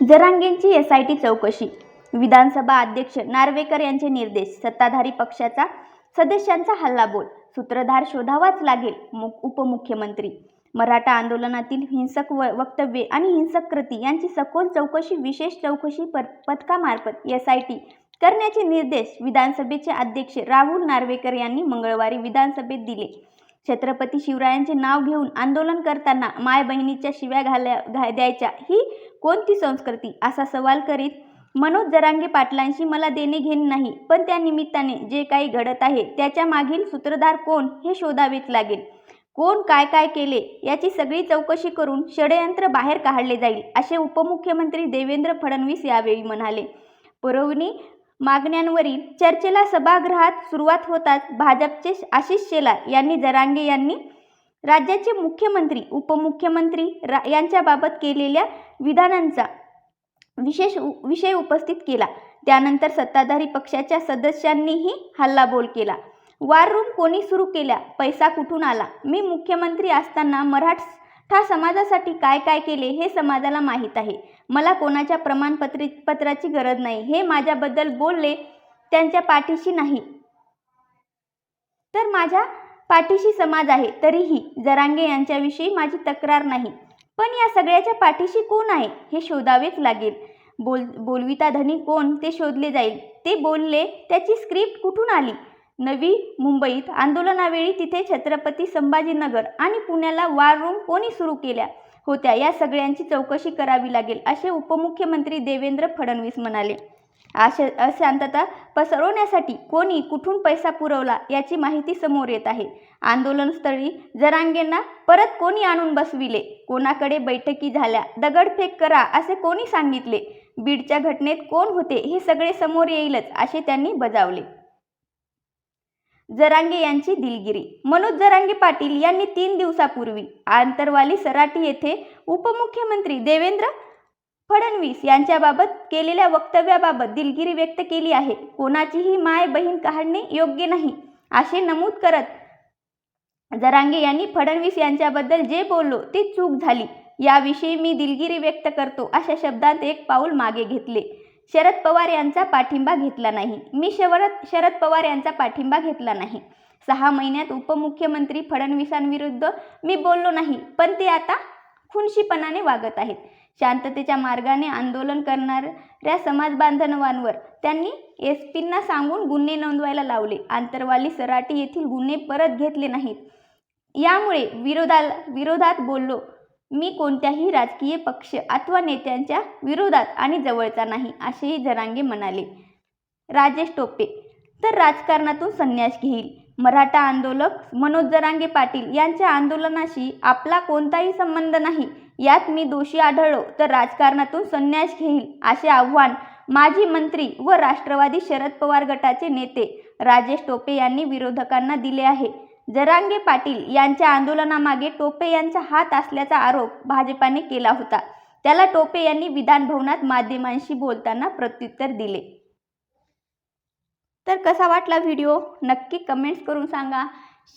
जरांगेंची S I T चौकशी. विधानसभा अध्यक्ष नार्वेकर यांचे निर्देश. सत्ताधारी पक्षाचा सदस्यांचा हल्लाबोल. सूत्रधार शोधावाच लागेल उपमुख्यमंत्री. मराठा आंदोलनातील हिंसक व वक्तव्ये आणि हिंसक कृती यांची सखोल चौकशी विशेष चौकशी पर पथकामार्फत एस आय टी करण्याचे निर्देश विधानसभेचे अध्यक्ष राहुल नार्वेकर यांनी मंगळवारी विधानसभेत दिले. छत्रपती शिवरायांचे नाव घेऊन आंदोलन करताना माय बहिणीच्या शिव्या घाल्या घा द्यायच्या ही कोणती संस्कृती? असा सवाल करीत मनोज जरांगे पाटलांशी मला देणे घेणे नाही पण त्या निमित्ताने जे काही घडत आहे त्याच्या मागील सूत्रधार कोण हे शोधावेच लागेल. कोण काय काय केले याची सगळी चौकशी करून षडयंत्र बाहेर काढले जाईल असे उपमुख्यमंत्री देवेंद्र फडणवीस यावेळी म्हणाले. पुरवणी मागण्यांवरील चर्चेला सभागृहात सुरुवात होताच भाजपचे आशिष शेलार यांनी जरांगे यांनी राज्याचे मुख्यमंत्री उपमुख्यमंत्री रा यांच्याबाबत केलेल्या विधानांचा विशेष उ विषय उपस्थित केला. त्यानंतर सत्ताधारी पक्षाच्या सदस्यांनीही हल्लाबोल केला. वार रूम कोणी सुरू केल्या पैसा कुठून आला? मी मुख्यमंत्री असताना मराठा समाजासाठी काय काय केले हे समाजाला माहीत आहे. मला कोणाच्या प्रमाणपत्री पत्राची गरज नाही. हे माझ्याबद्दल बोलले त्यांच्या पाठीशी नाही. तर माझ्या पाठीशी समाज आहे तरीही जरांगे यांच्याविषयी माझी तक्रार नाही. पण या सगळ्याच्या पाठीशी कोण आहे हे शोधावेच लागेल. बोल बोलविता धनी कोण ते शोधले जाईल. ते बोलले त्याची स्क्रिप्ट कुठून आली? नवी मुंबईत. आंदोलनावेळी तिथे छत्रपती संभाजीनगर आणि पुण्याला वार रूम कोणी सुरू केल्या? होत्या या सगळ्यांची चौकशी करावी लागेल असे उपमुख्यमंत्री देवेंद्र फडणवीस म्हणाले. अशा अशांतता पसरवण्यासाठी कोणी कुठून पैसा पुरवला याची माहिती समोर येत आहे. आंदोलनस्थळी जरांगेंना परत कोणी आणून बसविले? कोणाकडे बैठकी झाल्या? दगडफेक करा असे कोणी सांगितले? बीडच्या घटनेत कोण होते हे सगळे समोर येईलच असे त्यांनी बजावले. जरांगे यांची दिलगिरी. मनोज जरांगे पाटील यांनी तीन दिवसापूर्वी आंतरवाली सराटी येथे उपमुख्यमंत्री देवेंद्र फडणवीस यांच्याबाबत केलेल्या वक्तव्याबाबत दिलगिरी व्यक्त केली आहे. कोणाचीही माय बहीण काढणे योग्य नाही असे नमूद करत जरांगे यांनी फडणवीस यांच्याबद्दल जे बोललो ते चूक झाली. याविषयी मी दिलगिरी व्यक्त करतो अशा शब्दात एक पाऊल मागे घेतले. शरद पवार यांचा पाठिंबा घेतला नाही. मी शरद शरद पवार यांचा पाठिंबा घेतला नाही. सहा महिन्यात उपमुख्यमंत्री फडणवीसांविरुद्ध मी बोललो नाही पण ते आता खुनशीपणाने वागत आहेत. शांततेच्या मार्गाने आंदोलन करणाऱ्या समाज बांधवांवर त्यांनी एस पींना सांगून गुन्हे नोंदवायला लावले. आंतरवाली सराटी येथील गुन्हे परत घेतले नाहीत. यामुळे विरोधाला विरोधात बोललो मी कोणत्याही राजकीय पक्ष अथवा नेत्यांच्या विरोधात आणि जवळचा नाही असेही जरांगे म्हणाले. राजेश टोपे तर राजकारणातून संन्यास घेईल. मराठा आंदोलक मनोज जरांगे पाटील यांच्या आंदोलनाशी आपला कोणताही संबंध नाही. यात मी दोषी आढळलो तर राजकारणातून संन्यास घेईल असे आव्हान माजी मंत्री व राष्ट्रवादी शरद पवार गटाचे नेते राजेश टोपे यांनी विरोधकांना दिले आहे. जरांगे पाटील यांच्या आंदोलनामागे टोपे यांचा हात असल्याचा आरोप भाजपाने केला होता. त्याला टोपे यांनी विधानभवनात माध्यमांशी बोलताना प्रत्युत्तर दिले. तर कसा वाटला व्हिडिओ? नक्की कमेंट्स करून सांगा.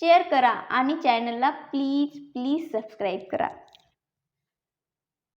शेअर करा आणि चॅनलला प्लीज प्लीज सबस्क्राईब करा.